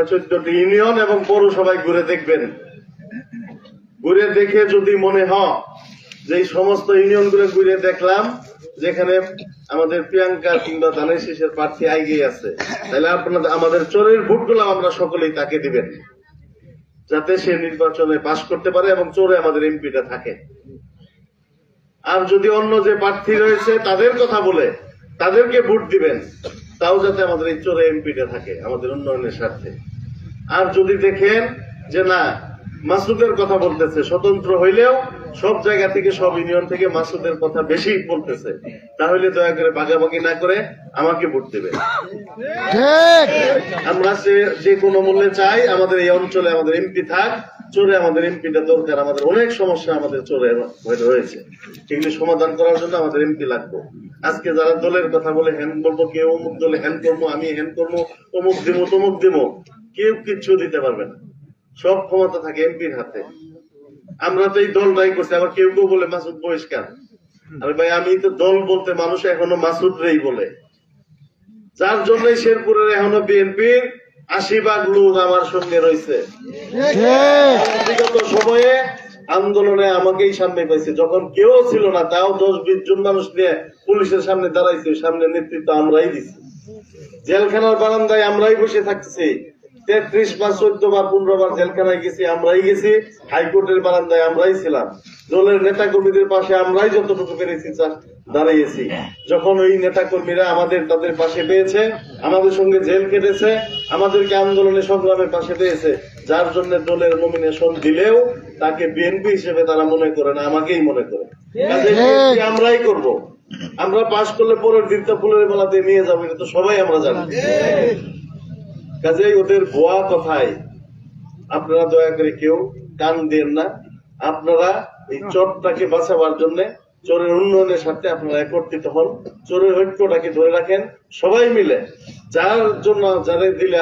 আপনারা চোদ্দটি ইউনিয়ন এবং পৌরসভায় ঘুরে দেখবেন। ঘুরে দেখে যদি মনে হয় যে সমস্ত ইউনিয়নগুলো ঘুরে দেখলাম, যেখানে আমাদের প্রিয়াঙ্কা কিংবা ধানের শীষের প্রার্থী এগিয়ে আছে, তাহলে আপনাদের, আমাদের চোরের ভোটগুলো আমরা সকলেই তাকে দিবেন, যাতে সে নির্বাচনে পাশ করতে পারে এবং চোরে আমাদের এমপিটা থাকে। আর যদি অন্য যে প্রার্থী রয়েছে, তাদের কথা বলে, তাদেরকে ভোট দিবেন, তাও যাতে আমাদের এই চোরে এমপিটা থাকে, আমাদের উন্নয়নের স্বার্থে। আর যদি দেখেন যে না মাসুদের কথা বলতেছে স্বতন্ত্র হইলেও সব জায়গা থেকে সব ইউনিয়ন থেকে মাসুদের কথা বেশি বলতেছে। তাহলে দয়া করে বাগাবাগি না করে আমাকে ভোট দেবে আমরা যে কোনো মূল্যে চাই আমাদের এই অঞ্চলে আমাদের এমপি থাক চোরে আমাদের এমপিটা দরকার আমাদের অনেক সমস্যা আমাদের চোরে রয়েছে। এগুলি সমাধান করার জন্য আমাদের এমপি লাগবে। আজকে যারা দলের কথা বলে হ্যান বলব কে অমুক দলে হ্যান করব আমি হ্যান করব অমুক দিবো তমুক দিবো। কেউ কিচ্ছু দিতে পারবে না। সব ক্ষমতা থাকে এমপির হাতে। আমরা তো এই দলটাই করছি, আবার কেউ কেউ বলে মাসুদ বহিষ্কার। আরে ভাই, আমি তো দল বলতে মানুষ এখনও মাসুদ রেই বলে। যার জন্যই শেরপুরের এখনও বিএনপির আশি ভাগ লোক আমার সঙ্গে রয়েছে। সময়ে আন্দোলনে আমাকেই সামনে পাইছে যখন কেউ ছিল না, তাও দশ বিশ জন মানুষ নিয়ে পুলিশের সামনে দাঁড়াইছে, সামনে নেতৃত্ব আমরাই দিছি। জেলখানার বারান্দায় আমরাই বসে থাকতেছি। তেত্রিশ বার চোদ্দ বার পনেরো বার জেলখানায় গেছি আমরাই গেছি হাইকোর্টের বারান্দায় আমরাই ছিলাম। দলের নেতা কর্মীদের পাশে আমরাই যতটুকু পেরেছি দাঁড়িয়েছি। যখন ওই নেতা কর্মীরা আমাদের তাদের পাশে পেয়েছে আমাদের সঙ্গে জেল কেটেছে আমাদেরকে আন্দোলনে সংগ্রামের পাশে পেয়েছে যার জন্য দলের নমিনেশন দিলেও তাকে বিএনপি হিসেবে তারা মনে করে না আমাকেই মনে করে। আমরাই করব। আমরা পাশ করলে পরের দিন তো ফুলের বেলাতে নিয়ে যাব এটা তো সবাই আমরা জানি। কাজেই ওদের ভুয়া কথায় আপনারা দয়া করে কেউ কান দেন না। আপনারা এই চটটাকে বাঁচাবার জন্য চোরের উন্নয়নের সাথে আপনারা একত্রিত হন। চোরের ঐক্যটাকে ধরে রাখেন সবাই মিলে। যার জন্য যাদের দিলে